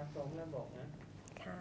พระสองฆ์นั่นบอกนะ ค่ะ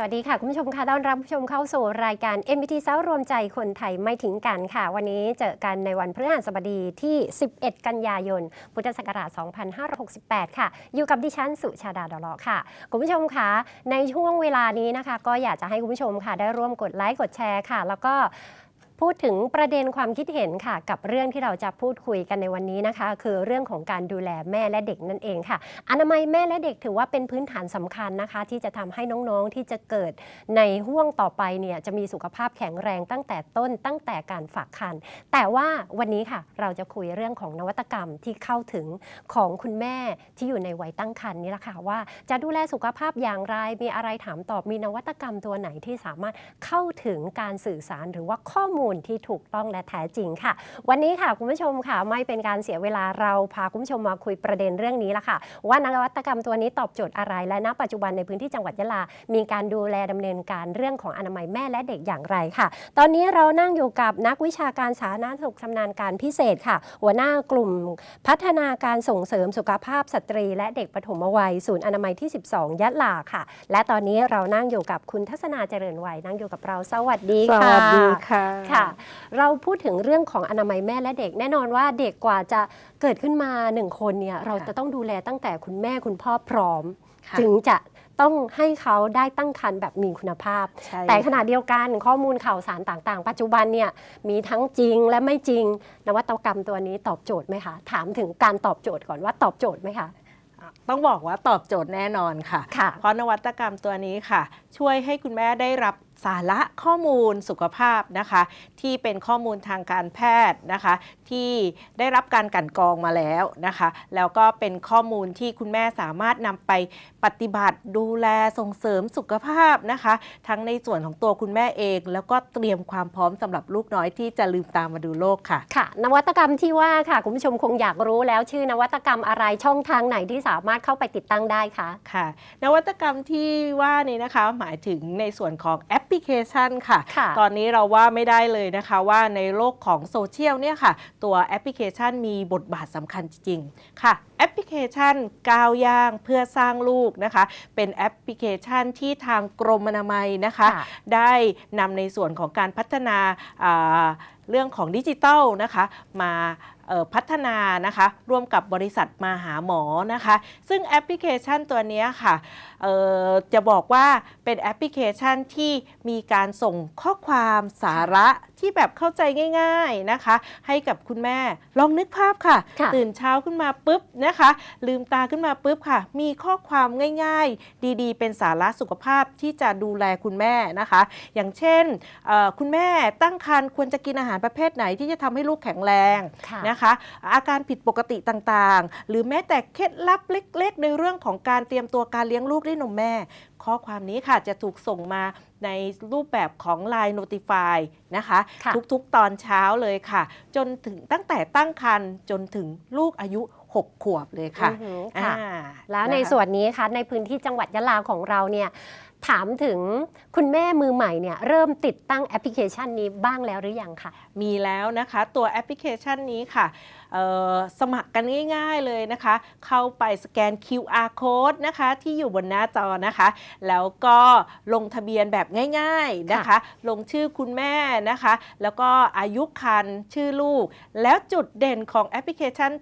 สวัสดีค่ะ คุณผู้ชมค่ะต้อนรับผู้ชมเข้าสู่รายการ MBT เซ้ารวมใจคนไทยไม่ทิ้งกันค่ะ วันนี้เจอกันในวันพฤหัสบดีที่ 11 กันยายน พุทธศักราช 2568 ค่ะ อยู่กับดิฉันสุชาดาดอลอค่ะ คุณผู้ชมค่ะในช่วงเวลานี้นะคะ ก็อยากจะให้คุณผู้ชมค่ะ ได้ร่วมกดไลค์กดแชร์ค่ะ แล้วก็ พูดถึงประเด็นความคิดเห็นค่ะ กับเรื่องที่เราจะพูดคุยกันในวันนี้นะคะ คือเรื่องของการดูแลแม่และเด็กนั่นเองค่ะ อนามัยแม่และเด็กถือว่าเป็นพื้นฐานสำคัญนะคะ ที่จะทำให้น้องๆที่จะเกิดในห่วงต่อไปเนี่ยจะมีสุขภาพแข็งแรงตั้งแต่ต้นตั้งแต่การฝากครรภ์แต่ว่าวันนี้ค่ะเราจะคุยเรื่องของนวัตกรรมที่เข้าถึงของคุณแม่ที่อยู่ในวัยตั้งครรภ์นี่แหละค่ะว่าจะดูแลสุขภาพอย่างไรมีอะไรถามตอบมีนวัตกรรมตัวไหนที่สามารถเข้าถึงการสื่อสารหรือว่าข้อมูลที่ถูกต้องและแท้จริงค่ะ วันนี้ค่ะคุณผู้ชมค่ะไม่เป็นการเสียเวลาเราพาคุณผู้ชมมาคุยประเด็นเรื่องนี้ละค่ะ ว่านวัตกรรมตัวนี้ตอบโจทย์อะไร และณปัจจุบันในพื้นที่จังหวัดยะลา มีการดูแลดำเนินการเรื่องของอนามัยแม่และเด็กอย่างไรค่ะ ตอนนี้เรานั่งอยู่กับนักวิชาการสาธารณสุขชำนาญการพิเศษค่ะ หัวหน้ากลุ่มพัฒนาการส่งเสริมสุขภาพสตรี และเด็กปฐมวัยศูนย์อนามัยที่ 12 ยะลาค่ะ และตอนนี้เรานั่งอยู่กับคุณทัศนาเจริญวัยนั่งอยู่กับเราสวัสดีสค่ะวัสดีค่ะค่ะ เราพูดถึงเรื่องของอนามัยแม่และเด็ก แน่นอนว่าเด็กกว่าจะเกิดขึ้นมาหนึ่งคนเนี่ยเราจะต้องดูแลตั้งแต่คุณแม่คุณพ่อพร้อมค่ะถึงจะต้องให้เขาได้ตั้งครรภ์แบบมีคุณภาพใช่แต่ขณะเดียวกันข้อมูลข่าวสารต่างๆ ปัจจุบันเนี่ยมีทั้งจริงและไม่จริง นวัตกรรมตัวนี้ตอบโจทย์ไหมคะ ถามถึงการตอบโจทย์ก่อนว่าตอบโจทย์ไหมคะต้องบอกว่าตอบโจทย์แน่นอนค่ะค่ะเพราะนวัตกรรมตัวนี้ค่ะ ช่วยให้คุณแม่ได้รับ สาระข้อมูลสุขภาพนะคะ ที่เป็นข้อมูลทางการแพทย์นะคะ ที่ได้รับการกลันกรองมาแล้วนะคะ แล้วก็เป็นข้อมูลที่คุณแม่สามารถนำไปปฏิบัติดูแลส่งเสริมสุขภาพนะคะ ทั้งในส่วนของตัวคุณแม่เอง แล้วก็เตรียมความพร้อมสำหรับลูกน้อยที่จะลืมตามาดูโลกค่ะค่ะ นวัตกรรมที่ว่าค่ะคุณผู้ชมคงอยากรู้แล้วชื่อนวัตกรรมอะไรช่องทางไหนที่สามารถเข้าไปติดตั้งได้คะค่ะ นวัตกรรมที่ว่านี้นะคะ หมายถึงในส่วนของแอปพลิเคชันค่ะค่ะ ตอนนี้เราว่าไม่ได้เลยนะคะว่าในโลกของโซเชียลเนี่ยค่ะ ตัวแอปพลิเคชันมีบทบาทสำคัญจริงๆค่ะแอปพลิเคชันก้าวย่างเพื่อสร้างลูกนะคะ เป็นแอปพลิเคชันที่ทางกรมอนามัยนะคะค่ะได้นำในส่วนของการพัฒนาอ่าเรื่องของดิจิทัลนะคะมาเอ่อพัฒนานะคะ ร่วมกับบริษัทมาหาหมอนะคะ ซึ่งแอปพลิเคชันตัวเนี้ยค่ะเอ่อ จะบอกว่าเป็นแอปพลิเคชันที่มีการส่งข้อความสาระที่แบบเข้าใจง่าย ๆนะคะ ให้กับคุณแม่ลองนึกภาพค่ะค่ะ ตื่นเช้าขึ้นมาปุ๊บนะคะ ลืมตาขึ้นมาปุ๊บค่ะ มีข้อความง่าย ๆ ดีๆ เป็นสาระสุขภาพที่จะดูแลคุณแม่นะคะ อย่างเช่นเอ่อคุณแม่ตั้งครรภ์ควรจะกินอาหารประเภทไหนที่จะทำให้ลูกแข็งแรงค่ะนะคะ อาการผิดปกติต่างๆ หรือแม้แต่เคล็ดลับเล็ก ๆ ในเรื่องของการเตรียมตัวการเลี้ยงลูกด้วยนมแม่ ข้อความนี้ค่ะจะถูกส่งมาในรูปแบบของ Line Notify นะคะค่ะทุกๆ ตอนเช้าเลยค่ะ จนถึงตั้งแต่ตั้งครรภ์จนถึงลูกอายุ 6 ขวบเลยค่ะอือหือค่ะอ่าแล้วในนะคะส่วนนี้ค่ะในพื้นที่จังหวัดยะลาของเราเนี่ย ถามถึงคุณแม่มือใหม่เนี่ยเริ่มติดตั้งแอปพลิเคชันนี้บ้างแล้วหรือยังคะมีแล้วนะคะตัวแอปพลิเคชันนี้ค่ะเอ่อสมัครกันง่าย ๆเลยนะคะ เข้าไปสแกน QR code นะคะที่อยู่บนหน้าจอนะคะ แล้วก็ลงทะเบียนแบบง่าย ๆนะคะ ลงชื่อคุณแม่นะคะ แล้วก็อายุคันชื่อลูก แล้วจุดเด่นของแอปพลิเคชัน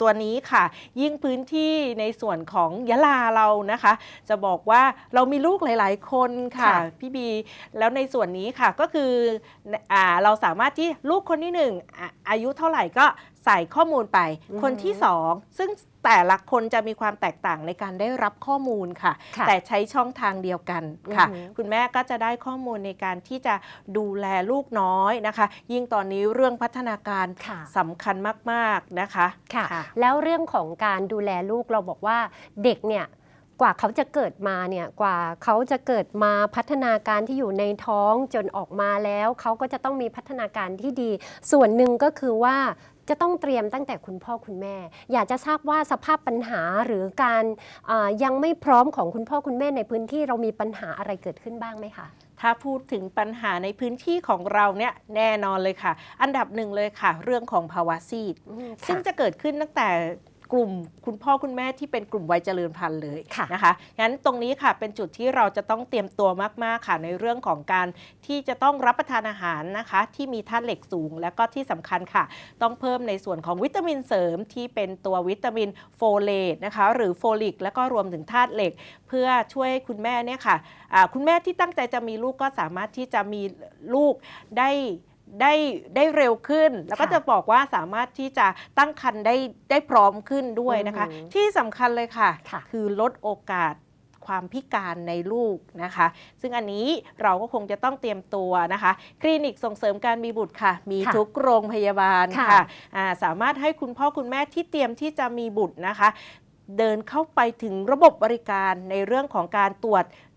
ตัวนี้ค่ะ ยิ่งพื้นที่ในส่วนของยะลาเรานะคะ จะบอกว่าเรามีลูกหลาย ๆ คนค่ะค่ะพี่บี แล้วในส่วนนี้ค่ะก็คืออ่าเราสามารถที่ลูกคนที่หนึ่งอะอายุเท่าไหร่ก็ใส่ข้อมูลไปอือฮึคนที่สองซึ่งแต่ละคนจะมีความแตกต่างในการได้รับข้อมูลค่ะ ค่ะแต่ใช้ช่องทางเดียวกันค่ะ อือฮึคุณแม่ก็จะได้ข้อมูลในการที่จะดูแลลูกน้อยนะคะ ยิ่งตอนนี้เรื่องพัฒนาการค่ะ สำคัญมากๆนะคะ ค่ะ แล้วเรื่องของการดูแลลูกเราบอกว่าเด็กเนี่ยกว่าเขาจะเกิดมาเนี่ยกว่าเขาจะเกิดมาพัฒนาการที่อยู่ในท้องจนออกมาแล้ว เขาก็จะต้องมีพัฒนาการที่ดี ส่วนหนึ่งก็คือว่า จะต้องเตรียมตั้งแต่คุณพ่อคุณแม่ อยากจะทราบว่าสภาพปัญหาหรือการอ่ายังไม่พร้อมของคุณพ่อคุณแม่ในพื้นที่เรามีปัญหาอะไรเกิดขึ้นบ้างไหมคะถ้าพูดถึงปัญหาในพื้นที่ของเราเนี่ยแน่นอนเลยค่ะ อันดับหนึ่งเลยค่ะ เรื่องของภาวะซีด ซึ่งจะเกิดขึ้นตั้งแต่ กลุ่มคุณพ่อคุณแม่ที่เป็นกลุ่มวัยเจริญพันธุ์เลยค่ะนะคะงั้นตรงนี้ค่ะเป็นจุดที่เราจะต้องเตรียมตัวมาก ๆ ค่ะในเรื่องของการที่จะต้องรับประทานอาหารนะคะ ที่มีธาตุเหล็กสูง และก็ที่สำคัญค่ะ ต้องเพิ่มในส่วนของวิตามินเสริมที่เป็นตัววิตามินโฟเลตนะคะหรือโฟลิก แล้วก็รวมถึงธาตุเหล็ก เพื่อช่วยให้คุณแม่เนี่ยค่ะอ่าคุณแม่ที่ตั้งใจจะมีลูกก็สามารถที่จะมีลูกได้ ได้ได้เร็วขึ้น แล้วก็ค่ะจะบอกว่าสามารถที่จะตั้งครรภ์ได้ได้พร้อมขึ้นด้วยนะคะ อือหือที่สำคัญเลยค่ะ ค่ะ คือลดโอกาสความพิการในลูกนะคะ ซึ่งอันนี้เราก็คงจะต้องเตรียมตัวนะคะ คลินิกส่งเสริมการมีบุตรค่ะ มีค่ะทุกโรงพยาบาลค่ะค่ะอ่าสามารถให้คุณพ่อคุณแม่ที่เตรียมที่จะมีบุตรนะคะ เดินเข้าไปถึงระบบบริการในเรื่องของการตรวจอ่า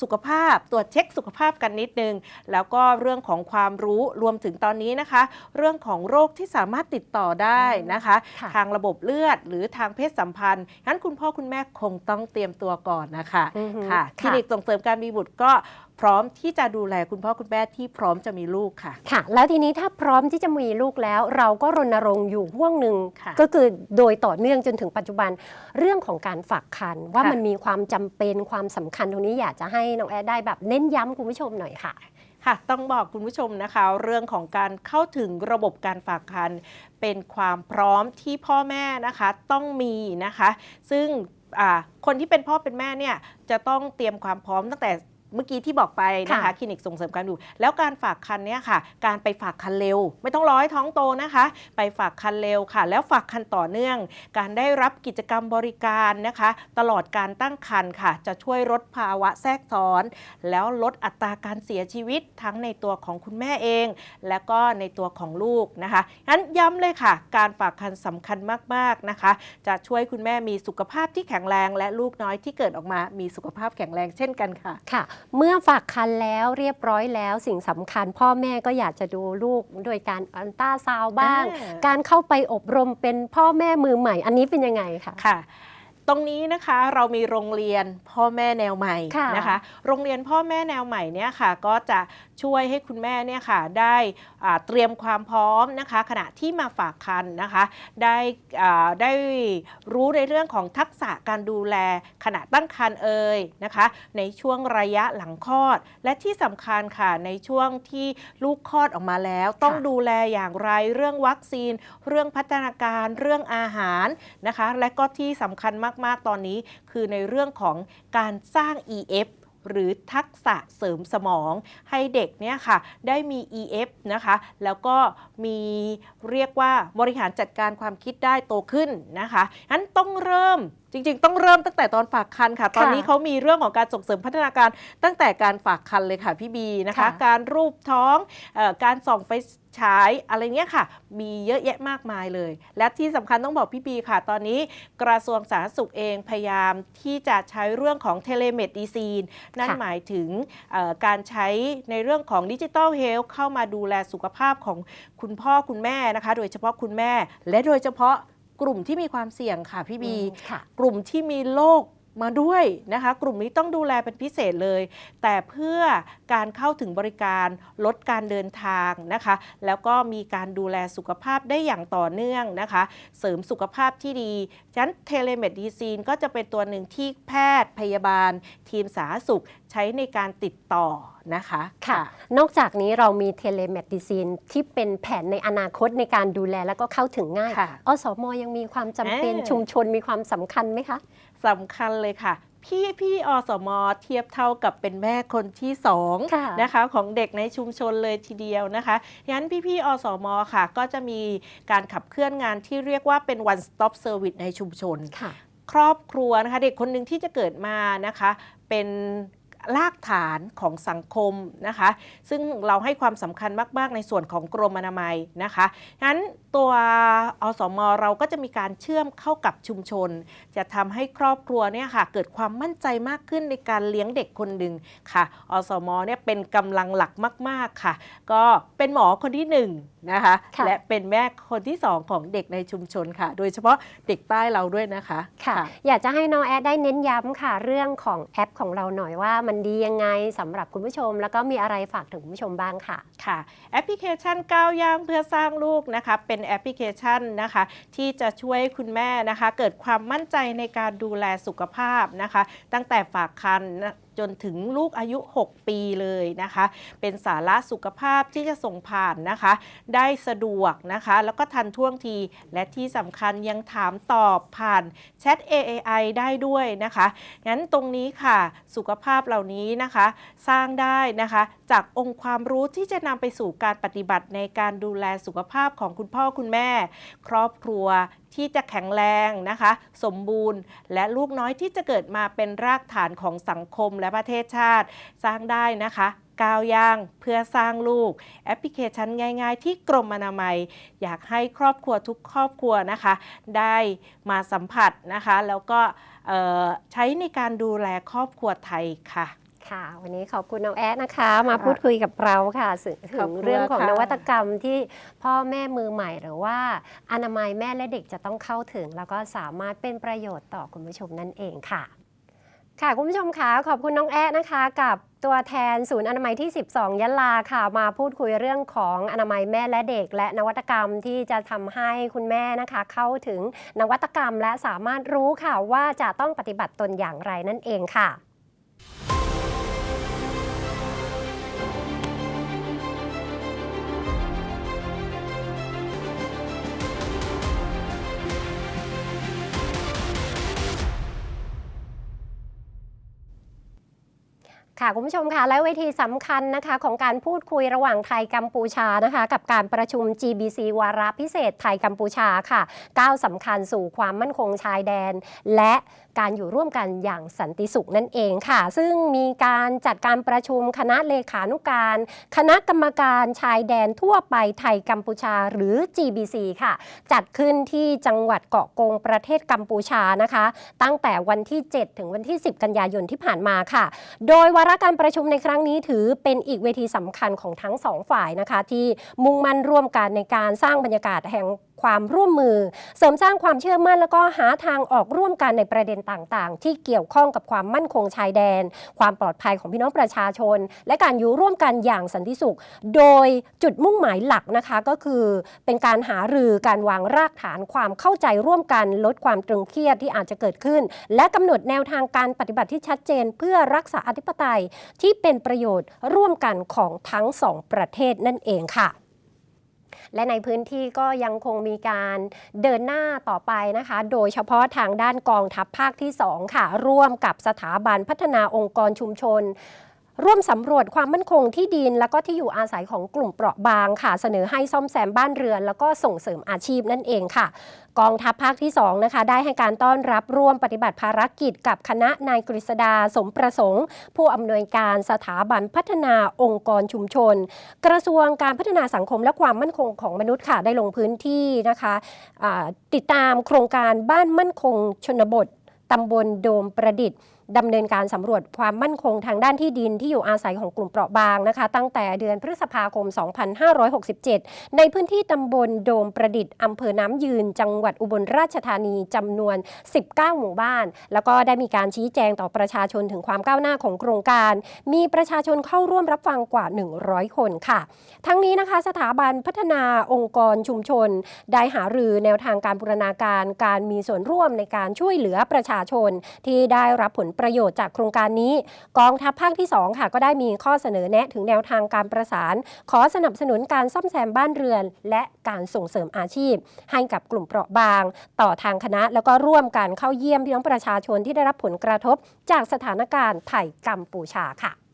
สุขภาพตรวจเช็คสุขภาพกันนิดนึง แล้วก็เรื่องของความรู้รวมถึงตอนนี้นะคะ เรื่องของโรคที่สามารถติดต่อได้นะคะค่ะทางระบบเลือดหรือทางเพศสัมพันธ์งั้นคุณพ่อคุณแม่คงต้องเตรียมตัวก่อนนะคะอือหือค่ะคลินิกส่งเสริมการมีบุตรก็ พร้อมที่จะดูแลคุณพ่อคุณแม่ที่พร้อมจะมีลูกค่ะ ค่ะ แล้วทีนี้ถ้าพร้อมที่จะมีลูกแล้ว เราก็รณรงค์อยู่ห่วงหนึ่งค่ะก็คือโดยต่อเนื่องจนถึงปัจจุบันเรื่องของการฝากคันว่าค่ะ มันมีความจำเป็นความสำคัญตรงนี้อยากจะให้น้องแอดได้แบบเน้นย้ำคุณผู้ชมหน่อยค่ะ ค่ะ ต้องบอกคุณผู้ชมนะคะ เรื่องของการเข้าถึงระบบการฝากคันเป็นความพร้อมที่พ่อแม่นะคะต้องมีนะคะ ซึ่งอ่าคนที่เป็นพ่อเป็นแม่เนี่ยจะต้องเตรียมความพร้อมตั้งแต่ เมื่อกี้ที่บอกไปนะคะค่ะ คลินิกส่งเสริมการดู แล้วการฝากคันเนี่ยค่ะ การไปฝากคันเร็ว ไม่ต้องรอให้ท้องโตนะคะ ไปฝากคันเร็วค่ะ แล้วฝากคันต่อเนื่อง การได้รับกิจกรรมบริการนะคะ ตลอดการตั้งคันค่ะ จะช่วยลดภาวะแทรกซ้อน แล้วลดอัตราการเสียชีวิตทั้งในตัวของคุณแม่เอง และก็ในตัวของลูกนะคะงั้นย้ำเลยค่ะ การฝากคันสำคัญมากๆนะคะ จะช่วยคุณแม่มีสุขภาพที่แข็งแรง และลูกน้อยที่เกิดออกมามีสุขภาพแข็งแรงเช่นกันค่ะ ค่ะเมื่อฝากคันแล้วเรียบร้อยแล้วสิ่งสำคัญ พ่อแม่ก็อยากจะดูลูกโดยการอันต้าซาวด์บ้าง อ่า การเข้าไปอบรมเป็นพ่อแม่มือใหม่ อันนี้เป็นยังไงคะ ค่ะ ตรงนี้นะคะเรามีโรงเรียนพ่อแม่แนวใหม่ค่ะนะคะ โรงเรียนพ่อแม่แนวใหม่เนี่ยค่ะ ก็จะช่วยให้คุณแม่เนี่ยค่ะได้อ่าเตรียมความพร้อมนะคะ ขณะที่มาฝากคันนะคะ ได้อ่าได้รู้ในเรื่องของทักษะการดูแลขณะตั้งครรภ์เอ่ยนะคะ ในช่วงระยะหลังคลอด และที่สำคัญค่ะในช่วงที่ลูกคลอดออกมาแล้ว ต้องดูแลอย่างไรเรื่องวัคซีน เรื่องพัฒนาการเรื่องอาหารนะคะ และก็ที่สำคัญมากๆ ตอนนี้ คือในเรื่องของการสร้าง EF หรือทักษะเสริมสมองให้เด็กเนี่ยค่ะได้มี EF นะคะ แล้วก็มีเรียกว่าบริหารจัดการความคิดได้โตขึ้นนะคะงั้นต้องเริ่มจริง ๆ ต้องเริ่มตั้งแต่ตอนฝากคันค่ะ ตอนนี้เขามีเรื่องของการส่งเสริมพัฒนาการตั้งแต่การฝากคันเลยค่ะพี่บีนะคะค่ะการรูปท้องเออการส่องไฟ ฉายอะไรเงี้ยค่ะ มีเยอะแยะมากมายเลย และที่สำคัญต้องบอกพี่บีค่ะ ตอนนี้กระทรวงสาธารณสุขเองพยายามที่จะใช้เรื่องของเทเลเมดดีซีนนั่นค่ะหมายถึงเอ่อการใช้ในเรื่องของดิจิ t a ลเฮลท์เข้ามาดูแลสุขภาพของคุณพ่อคุณแม่นะคะ โดยเฉพาะคุณแม่ และโดยเฉพาะกลุ่มที่มีความเสี่ยงค่ะพี่บีค่ะกลุ่มที่มีโรค มาด้วยนะคะ กลุ่มนี้ต้องดูแลเป็นพิเศษเลย แต่เพื่อการเข้าถึงบริการลดการเดินทางนะคะ แล้วก็มีการดูแลสุขภาพได้อย่างต่อเนื่องนะคะ เสริมสุขภาพที่ดีฉะนั้นเทเลเมดดีซีนก็จะเป็นตัวหนึ่งที่แพทย์พยาบาล ทีมสาธารณสุขใช้ในการติดต่อนะคะค่ะ นอกจากนี้เรามีเทเลเมด i ซีนที่เป็นแผนในอนาคตในการดูแลแล้วก็เข้าถึงง่ายค่ะอสมยังมีความจำเป็นอ่าชุมชนมีความสำคัญไหมคะ สำคัญเลยค่ะ พี่พี่อสมเทียบเท่ากับเป็นแม่คนที่สองค่ะนะคะของเด็กในชุมชนเลยทีเดียวนะคะงั้นพี่พี่อสมค่ะ ก็จะมีการขับเคลื่อนงานที่เรียกว่าเป็น one stop service ในชุมชน ค่ะ ครอบครัวนะคะเด็กคนหนึ่งที่จะเกิดมานะคะเป็นรากฐานของสังคมนะคะ ซึ่งเราให้ความสำคัญมาก ๆ ในส่วนของกรมอนามัยนะคะงั้น ตัวอสมเราก็จะมีการเชื่อมเข้ากับชุมชน จะทำให้ครอบครัวเนี่ยค่ะเกิดความมั่นใจมากขึ้นในการเลี้ยงเด็กคนหนึ่งค่ะ อสมเนี่ยเป็นกำลังหลักมาก ๆค่ะ ก็เป็นหมอคนที่หนึ่งนะคะค่ะและเป็นแม่คนที่สองของเด็กในชุมชนค่ะ โดยเฉพาะเด็กใต้เราด้วยนะคะค่ะ อยากจะให้น้องแอดได้เน้นย้ำค่ะ เรื่องของแอปของเราหน่อยว่ามันดียังไงสำหรับคุณผู้ชม แล้วก็มีอะไรฝากถึงคุณผู้ชมบ้างค่ะค่ะ แอปพลิเคชันก้าวย่างเพื่อสร้างลูกนะคะเป็นแอปพลิเคชันนะคะ ที่จะช่วยคุณแม่นะคะ เกิดความมั่นใจในการดูแลสุขภาพนะคะ ตั้งแต่ฝากครรภ์น จนถึงลูกอายุ 6 ปีเลยนะคะ เป็นสาระสุขภาพที่จะส่งผ่านนะคะ ได้สะดวกนะคะ แล้วก็ทันท่วงทีและที่สำคัญยังถามตอบผ่านแชท AI ได้ด้วยนะคะ งั้นตรงนี้ค่ะสุขภาพเหล่านี้นะคะ สร้างได้นะคะ จากองค์ความรู้ที่จะนำไปสู่การปฏิบัติในการดูแลสุขภาพของคุณพ่อคุณแม่ ครอบครัว ที่จะแข็งแรงนะคะ สมบูรณ์ และลูกน้อยที่จะเกิดมาเป็นรากฐานของสังคมและประเทศชาติ สร้างได้นะคะก้าวย่างเพื่อสร้างลูก แอปพลิเคชันง่าย ๆ ที่กรมอนามัย อยากให้ครอบครัวทุกครอบครัวนะคะ ได้มาสัมผัสนะคะ แล้วก็ใช้ในการดูแลครอบครัวไทยค่ะ ค่ะ วันนี้ขอบคุณน้องแอดนะคะ มาพูดคุยกับเราค่ะถึงขอบคุณเรื่องของค่ะนวัตกรรมที่พ่อแม่มือใหม่หรือว่าอนามัยแม่และเด็กจะต้องเข้าถึง แล้วก็สามารถเป็นประโยชน์ต่อคุณผู้ชมนั่นเองค่ะ ค่ะคุณผู้ชมคะขอบคุณน้องแอดนะคะกับตัวแทนศูนย์อนามัยที่ 12 ยะลาค่ะ มาพูดคุยเรื่องของอนามัยแม่และเด็ก และนวัตกรรมที่จะทำให้คุณแม่นะคะ เข้าถึงนวัตกรรมและสามารถรู้ค่ะว่าจะต้องปฏิบัติตนอย่างไรนั่นเองค่ะ ค่ะคุณผู้ชมค่ะและเวทีสำคัญนะคะของการพูดคุยระหว่างไทยกัมพูชานะคะ กับการประชุม GBC วาระพิเศษไทยกัมพูชาค่ะก้าวสำคัญสู่ความมั่นคงชายแดน และการอยู่ร่วมกันอย่างสันติสุขนั่นเองค่ะ ซึ่งมีการจัดการประชุมคณะเลขานุการ คณะกรรมการชายแดนทั่วไปไทยกัมพูชาหรือ GBC ค่ะ จัดขึ้นที่จังหวัดเกาะกงประเทศกัมพูชานะคะ ตั้งแต่วันที่ 7 ถึงวันที่ 10 กันยายนที่ผ่านมาค่ะ โดยวาระการประชุมในครั้งนี้ถือเป็นอีกเวทีสำคัญของทั้งสองฝ่ายนะคะ ที่มุ่งมั่นร่วมกันในการสร้างบรรยากาศแห่ง ความร่วมมือ เสริมสร้างความเชื่อมั่น แล้วก็หาทางออกร่วมกันในประเด็นต่างๆ ที่เกี่ยวข้องกับความมั่นคงชายแดน ความปลอดภัยของพี่น้องประชาชน และการอยู่ร่วมกันอย่างสันติสุข โดยจุดมุ่งหมายหลักนะคะก็คือ เป็นการหารือการวางรากฐานความเข้าใจร่วมกัน ลดความตรึงเครียดที่อาจจะเกิดขึ้น และกำหนดแนวทางการปฏิบัติที่ชัดเจน เพื่อรักษาอธิปไตยที่เป็นประโยชน์ร่วมกันของทั้งสองประเทศนั่นเองค่ะ และในพื้นที่ก็ยังคงมีการเดินหน้าต่อไปนะคะ โดยเฉพาะทางด้านกองทัพภาคที่ 2 ค่ะ ร่วมกับสถาบันพัฒนาองค์กรชุมชน ร่วมสำรวจความมั่นคงที่ดิน แล้วก็ที่อยู่อาศัยของกลุ่มเปราะบางค่ะ เสนอให้ซ่อมแซมบ้านเรือน แล้วก็ส่งเสริมอาชีพนั่นเองค่ะ กองทัพภาคที่2นะคะได้ให้การต้อนรับร่วมปฏิบัติภารกิจกับคณะนายกฤษดาสมประสงค์ ผู้อำนวยการสถาบันพัฒนาองค์กรชุมชน กระทรวงการพัฒนาสังคมและความมั่นคงของมนุษย์ค่ะได้ลงพื้นที่นะคะอ่าติดตามโครงการบ้านมั่นคงชนบทตำบลโดมประดิษฐ์ ดำเนินการสำรวจความมั่นคงทางด้านที่ดินที่อยู่อาศัยของกลุ่มเปราะบางนะคะ ตั้งแต่เดือนพฤษภาคม 2567 ในพื้นที่ตำบลโดมประดิษฐ์อำเภอน้ำยืน จังหวัดอุบลราชธานีจำนวน 19 หมู่บ้าน แล้วก็ได้มีการชี้แจงต่อประชาชนถึงความก้าวหน้าของโครงการ มีประชาชนเข้าร่วมรับฟังกว่า 100 คนค่ะ ทั้งนี้นะคะสถาบันพัฒนาองค์กรชุมชน ได้หารือแนวทางการบูรณาการการมีส่วนร่วมในการช่วยเหลือประชาชนที่ได้รับผลประโยชน์จากโครงการนี้ กองทัพภาคที่ 2 ค่ะ ก็ได้มีข้อเสนอแนะถึงแนวทางการประสาน ขอสนับสนุนการซ่อมแซมบ้านเรือน และการส่งเสริมอาชีพ ให้กับกลุ่มเปราะบาง ต่อทางคณะ แล้วก็ร่วมกันเข้าเยี่ยมพี่น้องประชาชนที่ได้รับผลกระทบ จากสถานการณ์ไทยกัมพูชาค่ะ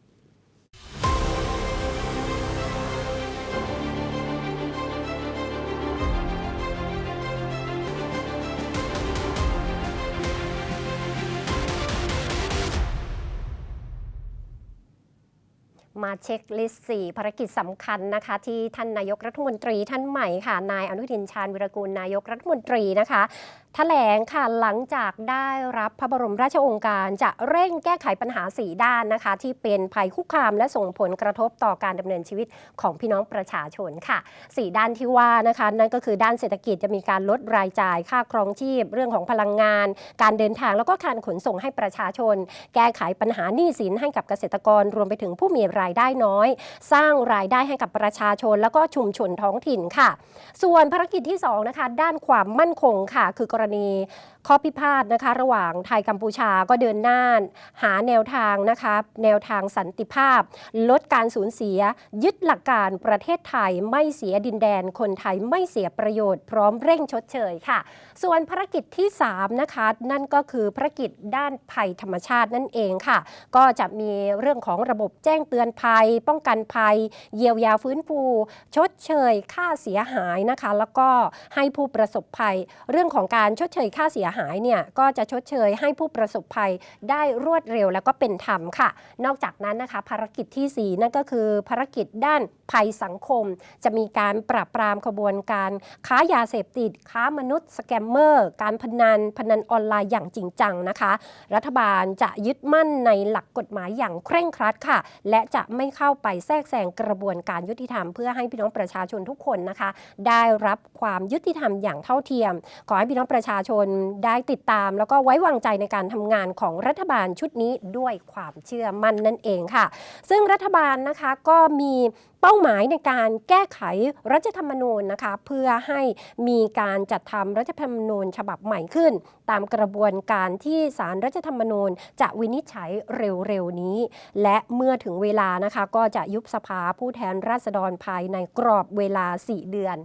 มาเช็คลิสต์4ภารกิจสำคัญนะคะ ที่ท่านนายกรัฐมนตรีท่านใหม่ค่ะ นายอนุทินชาญวิรกูลนายกรัฐมนตรีนะคะ แถลงค่ะหลังจากได้รับพระบรมราชองค์การจะเร่งแก้ไขปัญหา4ด้านนะคะ ที่เป็นภัยคุกคามและส่งผลกระทบต่อการดำเนินชีวิตของพี่น้องประชาชนค่ะ4ด้านที่ว่านะคะนั่นก็คือด้านเศรษฐกิจจะมีการลดรายจ่ายค่าครองชีพ เรื่องของพลังงาน การเดินทางแล้วก็การขนส่งให้ประชาชน แก้ไขปัญหาหนี้สินให้กับเกษตรกรรวมไปถึงผู้มีรายได้น้อย สร้างรายได้ให้กับประชาชน แล้วก็ชุมชนท้องถิ่นค่ะ ส่วนภารกิจที่2นะคะด้านความมั่นคงค่ะคือกรณีข้อพิพาทนะคะ ระหว่างไทยกัมพูชาก็เดินหน้าหาแนวทางนะคะแนวทางสันติภาพ ลดการสูญเสีย ยึดหลักการประเทศไทยไม่เสียดินแดน คนไทยไม่เสียประโยชน์ พร้อมเร่งชดเชยค่ะ ส่วนภารกิจที่ 3 นะคะ นั่นก็คือภารกิจด้านภัยธรรมชาตินั่นเองค่ะ ก็จะมีเรื่องของระบบแจ้งเตือนภัย ป้องกันภัย เยียวยาฟื้นฟู ชดเชย ค่าเสียหายนะคะ แล้วก็ให้ผู้ประสบภัย เรื่องของการชดเชยค่าเสียหายเนี่ยก็จะชดเชยให้ผู้ประสบภัยได้รวดเร็วแล้วก็เป็นธรรมค่ะ นอกจากนั้นนะคะ ภารกิจทีสี่ 4 นั่นก็คือ ภารกิจด้านภัยสังคม จะมีการปราบปรามขบวนการค้ายาเสพติด ค้ามนุษย์ สแกมเมอร์ การพนันพนันออนไลน์อย่างจริงจังนะคะ รัฐบาลจะยึดมั่นในหลักกฎหมายอย่างเคร่งครัดค่ะ และจะไม่เข้าไปแทรกแซงกระบวนการยุติธรรมเพื่อให้พี่น้องประชาชนทุกคนนะคะ ได้รับความยุติธรรมอย่างเท่าเทียม ขอให้พี่น้องประชาชนได้ติดตาม แล้วก็ไว้วางใจในการทำงานของรัฐบาลชุดนี้ด้วยความเชื่อมั่นนั่นเองค่ะ ซึ่งรัฐบาลนะคะก็มีเป้าหมายในการแก้ไขรัฐธรรมนูญนะคะ เพื่อให้มีการจัดทำรัฐธรรมนูญฉบับใหม่ขึ้น ตามกระบวนการที่สารรัฐธรรมนูญ จะวินิจฉัยเร็วๆนี้ และเมื่อถึงเวลานะคะ ก็จะยุบสภาผู้แทนราษฎรภายในกรอบเวลา 4 เดือน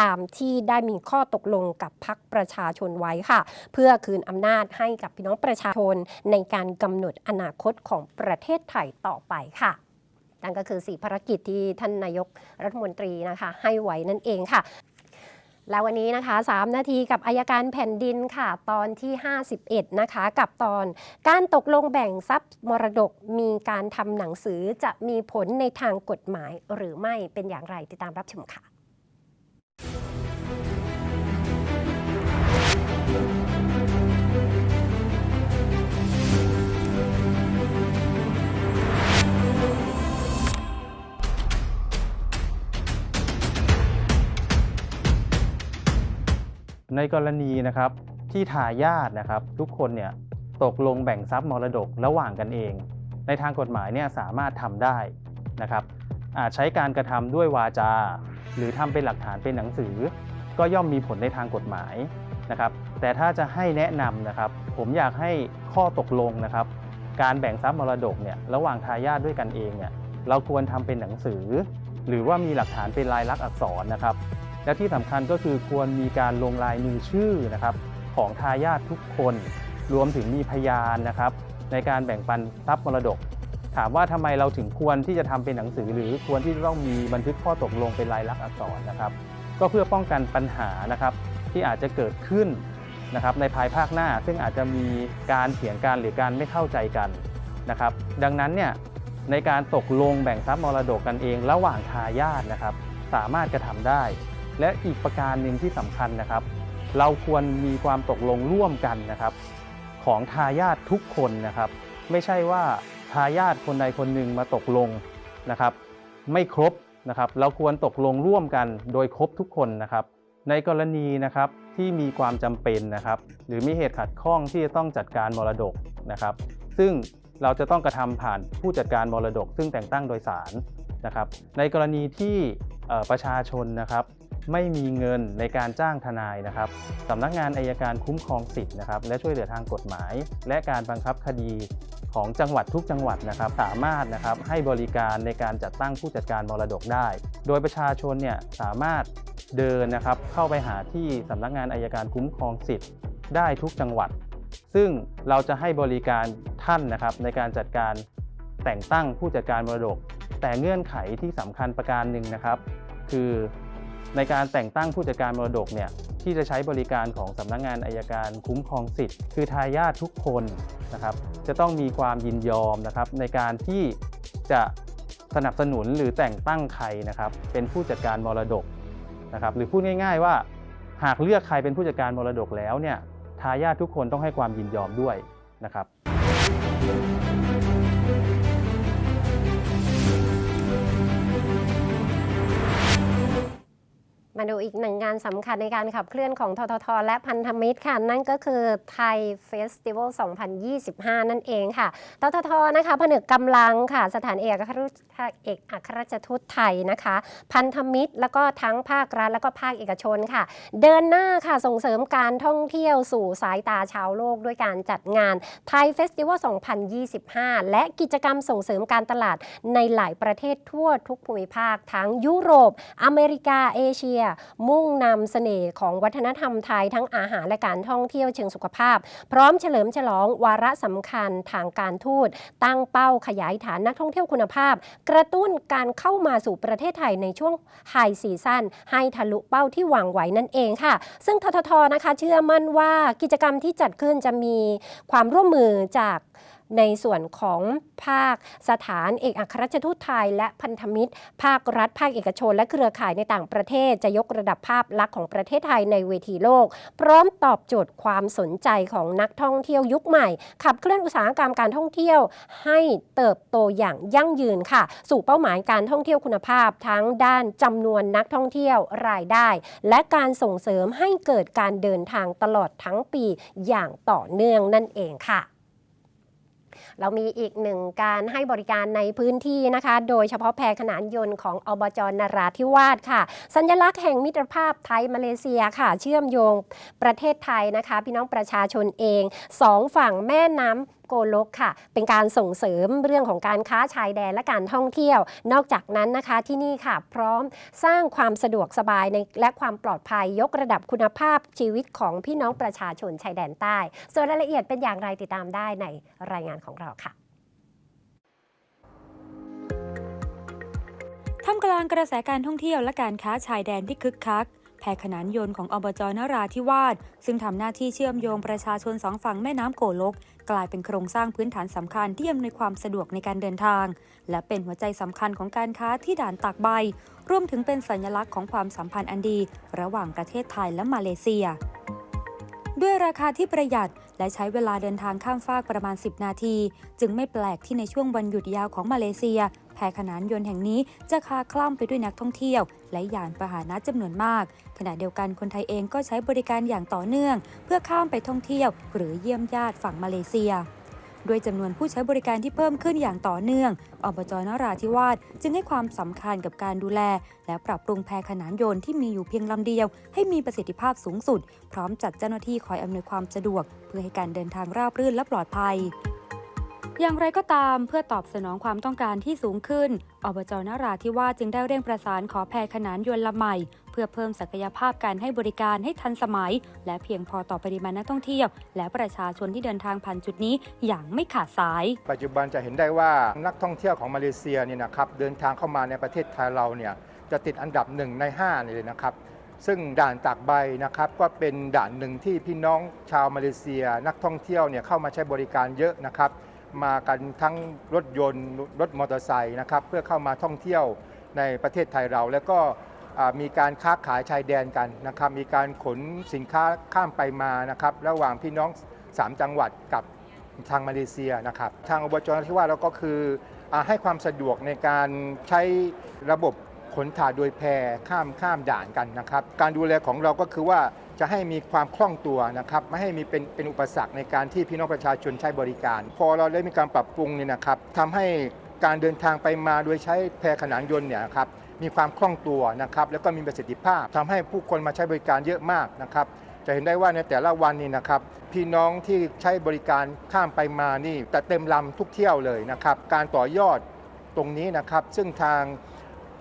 ตามที่ได้มีข้อตกลงกับพักประชาชนไว้ค่ะ เพื่อคืนอำนาจให้กับพี่น้องประชาชนในการกำหนดอนาคตของประเทศไทยต่อไปค่ะนั่นก็คือ 4 ภารกิจที่ท่านนายกรัฐมนตรีนะคะให้ไว้นั่นเองค่ะและวันนี้นะคะ 3 นาทีกับอายการแผ่นดินค่ะ ตอนที่ 51 นะคะ กับตอนการตกลงแบ่งทรัพย์มรดกมีการทำหนังสือจะมีผลในทางกฎหมายหรือไม่เป็นอย่างไรติดตามรับชมค่ะ ในกรณีนะครับที่ทายาทนะครับ ทุกคนเนี่ยตกลงแบ่งทรัพย์มรดกระหว่างกันเอง ในทางกฎหมายเนี่ยสามารถทำได้นะครับอาจใช้การกระทำด้วยวาจา หรือทำเป็นหลักฐานเป็นหนังสือ ก็ย่อมมีผลในทางกฎหมายนะครับ แต่ถ้าจะให้แนะนำนะครับ ผมอยากให้ข้อตกลงนะครับ การแบ่งทรัพย์มรดกเนี่ยระหว่างทายาทด้วยกันเองเนี่ยเราควรทำเป็นหนังสือ หรือว่ามีหลักฐานเป็นลายลักษณ์อักษรนะครับ และที่สำคัญก็คือควรมีการลงลายมือชื่อนะครับของทายาททุกคน รวมถึงมีพยานนะครับ ในการแบ่งปันทรัพย์มรดก ถามว่าทำไมเราถึงควรที่จะทำเป็นหนังสือ หรือควรที่จะต้องมีบันทึกข้อตกลงเป็นลายลักษณ์อักษรนะครับ ก็เพื่อป้องกันปัญหานะครับ ที่อาจจะเกิดขึ้นนะครับในภายภาคหน้าซึ่งอาจจะมีการเถียงกันหรือการไม่เข้าใจกันนะครับ ดังนั้นเนี่ยในการตกลงแบ่งทรัพย์มรดกกันเองระหว่างทายาทนะครับ สามารถกระทำได้ และอีกประการหนึ่งที่สำคัญนะครับ เราควรมีความตกลงร่วมกันนะครับ ของทายาททุกคนนะครับ ไม่ใช่ว่าทายาทคนใดคนหนึ่งมาตกลงนะครับ ไม่ครบนะครับ เราควรตกลงร่วมกันโดยครบทุกคนนะครับ ในกรณีนะครับที่มีความจำเป็นนะครับ หรือมีเหตุขัดข้องที่จะต้องจัดการมรดกนะครับ ซึ่งเราจะต้องกระทำผ่านผู้จัดการมรดก ซึ่งแต่งตั้งโดยศาลนะครับ ในกรณีที่ประชาชนนะครับ ไม่มีเงินในการจ้างทนายนะครับสำนักงานอายการคุ้มครองสิทธิ์นะครับและช่วยเหลือทางกฎหมาย และการบังคับคดีของจังหวัดทุกจังหวัดนะครับสามารถนะครับให้บริการในการจัดตั้งผู้จัดการมรดกได้ โดยประชาชนเนี่ยสามารถเดินนะครับเข้าไปหาที่สำนักงานอายการคุ้มครองสิทธิ์ได้ทุกจังหวัด ซึ่งเราจะให้บริการท่านนะครับในการจัดการแต่งตั้งผู้จัดการมรดก แต่เงื่อนไขที่สำคัญประการหนึ่งนะครับ คือ ในการแต่งตั้งผู้จัดการมรดกเนี่ยที่จะใช้บริการของสำนักงานอายการคุ้มครองสิทธิ์ คือทายาททุกคนนะครับจะต้องมีความยินยอมนะครับในการที่จะสนับสนุนหรือแต่งตั้งใครนะครับเป็นผู้จัดการมรดกนะครับหรือพูดง่าย ๆ ว่าหากเลือกใครเป็นผู้จัดการมรดกแล้วเนี่ยทายาททุกคนต้องให้ความยินยอมด้วยนะครับ มาดูอีกหนึ่งงานสำคัญในการขับเคลื่อนของททท และพันธมิตรค่ะ นั่นก็คือไทยเฟสติวัล 2025 นั่นเองค่ะ ททท นะคะผนึกกำลังค่ะ สถานเอกอัครราชเอกอัครราชทูตไทยนะคะ พันธมิตรแล้วก็ทั้งภาครัฐแล้วก็ภาคเอกชนค่ะ เดินหน้าค่ะส่งเสริมการท่องเที่ยวสู่สายตาชาวโลกด้วยการจัดงานไทยเฟสติวัล 2025 และกิจกรรมส่งเสริมการตลาดในหลายประเทศทั่วทุกภูมิภาคทั้งยุโรป อเมริกา เอเชียมุ่งนำเสน่ห์ของวัฒนธรรมไทยทั้งอาหารและการท่องเที่ยวเชิงสุขภาพ พร้อมเฉลิมฉลองวาระสำคัญทางการทูต ตั้งเป้าขยายฐานนักท่องเที่ยวคุณภาพ กระตุ้นการเข้ามาสู่ประเทศไทยในช่วงไฮซีซั่นให้ทะลุเป้าที่วางไว้นั่นเองค่ะ ซึ่งทททนะคะ เชื่อมั่นว่ากิจกรรมที่จัดขึ้นจะมีความร่วมมือจาก ในส่วนของภาคสถานเอกอัครราชทูตไทย และพันธมิตร ภาครัฐ ภาคเอกชน และเครือข่ายในต่างประเทศจะยกระดับภาพลักษณ์ของประเทศไทยในเวทีโลก พร้อมตอบโจทย์ความสนใจของนักท่องเที่ยวยุคใหม่ ขับเคลื่อนอุตสาหกรรมการท่องเที่ยว ให้เติบโตอย่างยั่งยืนค่ะ สู่เป้าหมายการท่องเที่ยวคุณภาพ ทั้งด้านจำนวนนักท่องเที่ยวรายได้ และการส่งเสริมให้เกิดการเดินทางตลอดทั้งปีอย่างต่อเนื่องนั่นเองค่ะ เรามีอีกหนึ่งการให้บริการในพื้นที่นะคะ โดยเฉพาะแพขนานยนต์ของอบจนราธิวาสค่ะ สัญลักษณ์แห่งมิตรภาพไทยมาเลเซียค่ะ เชื่อมโยงประเทศไทยนะคะ พี่น้องประชาชนเองสองฝั่งแม่น้ำ กลกค่ะ เป็นการส่งเสริมเรื่องของการค้าชายแดนและการท่องเที่ยว นอกจากนั้นนะคะที่นี่ค่ะ พร้อมสร้างความสะดวกสบายในและความปลอดภัยยกระดับคุณภาพชีวิตของพี่น้องประชาชนชายแดนใต้ ส่วนรายละเอียดเป็นอย่างไรติดตามได้ในรายงานของเราค่ะท่ามกลางกระแสการท่องเที่ยวและการค้าชายแดนที่คึกคัก พขนานยนต์ของอบจนราธิวาสซึ่งทำหน้าที่เชื่อมโยงประชาชนสองฝั่งแม่น้ำโกลก กลายเป็นโครงสร้างพื้นฐานสำคัญที่อำนวยความสะดวกในการเดินทาง และเป็นหัวใจสำคัญของการค้าที่ด่านตากใบ รวมถึงเป็นสัญลักษณ์ของความสัมพันธ์อันดี ระหว่างประเทศไทยและมาเลเซียด้วยราคาที่ประหยัดและใช้เวลาเดินทางข้ามฟากประมาณ 10 นาที จึงไม่แปลกที่ในช่วงวันหยุดยาวของมาเลเซีย แพขนานยนต์แห่งนี้จะคาคล่ำไปด้วยนักท่องเที่ยว และยานพาหนะจำนวนมาก ขณะเดียวกันคนไทยเองก็ใช้บริการอย่างต่อเนื่อง เพื่อข้ามไปท่องเที่ยว หรือเยี่ยมญาติฝั่งมาเลเซียด้วยจำนวนผู้ใช้บริการที่เพิ่มขึ้นอย่างต่อเนื่อง อบจนราธิวาสจึงให้ความสำคัญกับการดูแล และปรับปรุงแพขนานยนต์ที่มีอยู่เพียงลำเดียว ให้มีประสิทธิภาพสูงสุด พร้อมจัดเจ้าหน้าที่คอยอำนวยความสะดวก เพื่อให้การเดินทางราบรื่นและปลอดภัย อย่างไรก็ตามเพื่อตอบสนองความต้องการที่สูงขึ้น อบจนราธิวาสจึงได้เร่งประสานขอแพรขนานยนต์ลำใหม่ เพื่อเพิ่มศักยภาพการให้บริการให้ทันสมัย และเพียงพอต่อปริมาณนักท่องเที่ยว และประชาชนที่เดินทางผ่านจุดนี้อย่างไม่ขาดสาย ปัจจุบันจะเห็นได้ว่านักท่องเที่ยวของมาเลเซียเนี่ยนะครับเดินทางเข้ามาในประเทศไทยเราเนี่ยจะติดอันดับหนึ่งใน5เลยนะครับซึ่งด่านตากใบนะครับก็เป็นด่านหนึ่งที่พี่น้องชาวมาเลเซีย นักท่องเที่ยวเนี่ยเข้ามาใช้บริการเยอะนะครับ มากันทั้งรถยนต์รถมอเตอร์ไซค์นะครับเพื่อเข้ามาท่องเที่ยวในประเทศไทยเรา แล้วก็มีการค้าขายชายแดนกันนะครับมีการขนสินค้าข้ามไปมานะครับระหว่างพี่น้อง 3 จังหวัดกับทางมาเลเซียนะครับทางอบจนราธิวาเราก็คืออให้ความสะดวกในการใช้ระบบขนถ่ายโดยแพข้ามข้ามด่านกันนะครับ การดูแลของเราก็คือว่า จะให้มีความคล่องตัวนะครับไม่ให้มีเป็นเป็นอุปสรรคในการที่พี่น้องประชาชนใช้บริการ พอเราได้มีการปรับปรุงเนี่ยนะครับทำให้การเดินทางไปมาโดยใช้แพขนานยนต์เนี่ยครับมีความคล่องตัวนะครับแล้วก็มีประสิทธิภาพทำให้ผู้คนมาใช้บริการเยอะมากนะครับจะเห็นได้ว่าในแต่ละวันนี่นะครับพี่น้องที่ใช้บริการข้ามไปมานี่แต่เต็มลำทุกเที่ยวเลยนะครับการต่อยอดตรงนี้นะครับซึ่งทาง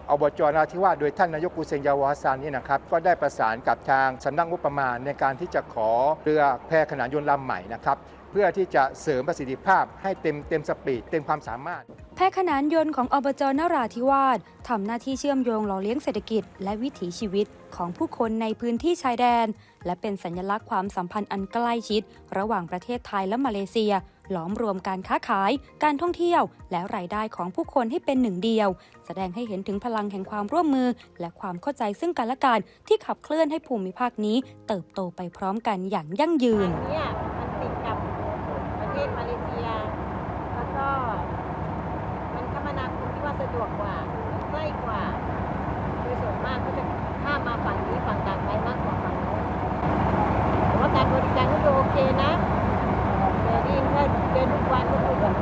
อบจนราธิวาสโดยท่านนายกกุเซนยาวาซานนี่นะครับก็ได้ประสานกับทางสำนักงบประมาณในการที่จะขอเรือแพขนานยนต์ลำใหม่นะครับเพื่อที่จะเสริมประสิทธิภาพให้เต็มเต็มสปีดเต็มความสามารถ แพขนานยนต์ของอบจนราธิวาสทำหน้าที่เชื่อมโยงหล่อเลี้ยงเศรษฐกิจ และวิถีชีวิตของผู้คนในพื้นที่ชายแดน และเป็นสัญลักษณ์ความสัมพันธ์อันใกล้ชิด ระหว่างประเทศไทยและมาเลเซีย หลอมรวมการค้าขาย การท่องเที่ยว และรายได้ของผู้คนให้เป็นหนึ่งเดียว แสดงให้เห็นถึงพลังแห่งความร่วมมือ และความเข้าใจซึ่งกันและกันที่ขับเคลื่อนให้ภูมิภาคนี้ เติบโตไปพร้อมกันอย่างยั่งยืน เนี่ยมันติดกับประเทศมาเลเซีย แล้วก็มันคมนาคมที่ว่าสะดวกกว่ามันใกล้กว่าโดยส่วนมากก็จะข้ามมาฝั่งนี้ฝั่งต่างไปมากกว่าฝั่งโน้นแต่ว่าการบริการก็ดูโอเคนะ เดินทุกวันก็คือแบบ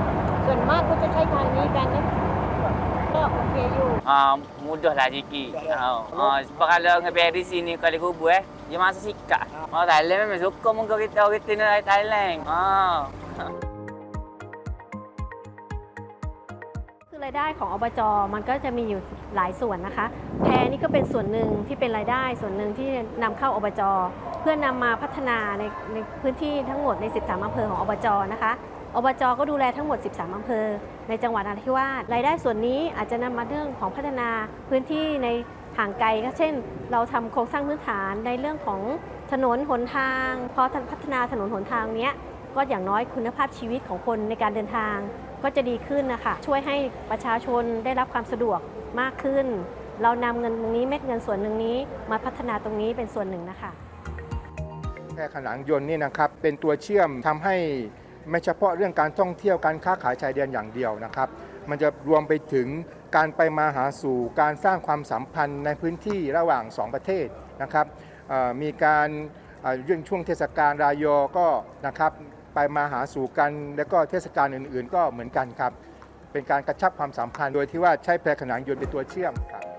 ส่วนมากก็จะใช้ทางนี้กันนะก็โอเคอยู่ Ah, mudah lah sikit. Ha. Ah, sebab kalau dengan Paris sini kali kubur eh, dia masa sikat. Orang Thailand memang suka muka kita orang kita dari Thailand. Ha. คือรายได้ของอบจมันก็จะมีอยู่หลายส่วนนะคะ แพรนี่ก็เป็นส่วนหนึ่งที่เป็นรายได้ส่วนหนึ่งที่นำเข้าอบจเพื่อนำมาพัฒนาในในพื้นที่ทั้งหมดใน 13อำเภอของอบจนะคะ อบจก็ดูแลทั้งหมด 13 อำเภอ ในจังหวัดนราธิวาสรายได้ส่วนนี้อาจจะนำมาเรื่องของพัฒนาพื้นที่ในห่างไกลก็เช่น เราทำโครงสร้างพื้นฐานในเรื่องของถนนหนทาง พอพัฒนาถนนหนทางเนี้ยก็อย่างน้อยคุณภาพชีวิตของคนในการเดินทางก็จะดีขึ้นนะคะช่วยให้ประชาชนได้รับความสะดวกมากขึ้น เรานำเงินตรงนี้เม็ดเงินส่วนหนึ่งนี้ มาพัฒนาตรงนี้เป็นส่วนหนึ่งนะคะแพรขนานยนต์นี่นะครับเป็นตัวเชื่อมทำให้ ไม่เฉพาะเรื่องการท่องเที่ยวการค้าขายชายแดนอย่างเดียวนะครับ มันจะรวมไปถึงการไปมาหาสู่การสร้างความสัมพันธ์ในพื้นที่ระหว่างสองประเทศนะครับมีการเอ่อเรื่องช่วงเทศกาลรายอก็นะครับไปมาหาสู่กันแล้วก็เทศกาลอื่น ๆ ก็เหมือนกันครับ เป็นการกระชับความสัมพันธ์โดยที่ว่าใช้แพรขนานยนต์เป็นตัวเชื่อมครับ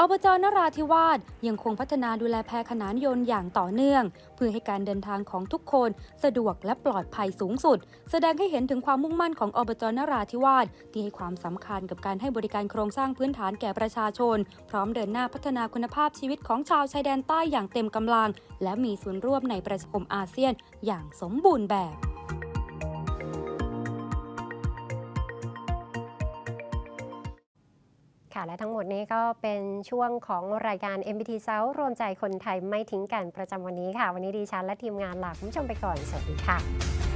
อบจนราธิวาสยังคงพัฒนาดูแลแพขนานยนต์อย่างต่อเนื่อง เพื่อให้การเดินทางของทุกคนสะดวกและปลอดภัยสูงสุด แสดงให้เห็นถึงความมุ่งมั่นของอบจนราธิวาสที่ให้ความสำคัญกับการให้บริการโครงสร้างพื้นฐานแก่ประชาชน พร้อมเดินหน้าพัฒนาคุณภาพชีวิตของชาวชายแดนใต้อย่างเต็มกำลัง และมีส่วนร่วมในประชาคมอาเซียนอย่างสมบูรณ์แบบ ค่ะ และทั้งหมดนี้ก็เป็นช่วงของรายการ MBT South รวมใจคนไทยไม่ทิ้งกันประจำวันนี้ค่ะ วันนี้ดิฉันและทีมงานลาคุณผู้ชมไปก่อน สวัสดีค่ะ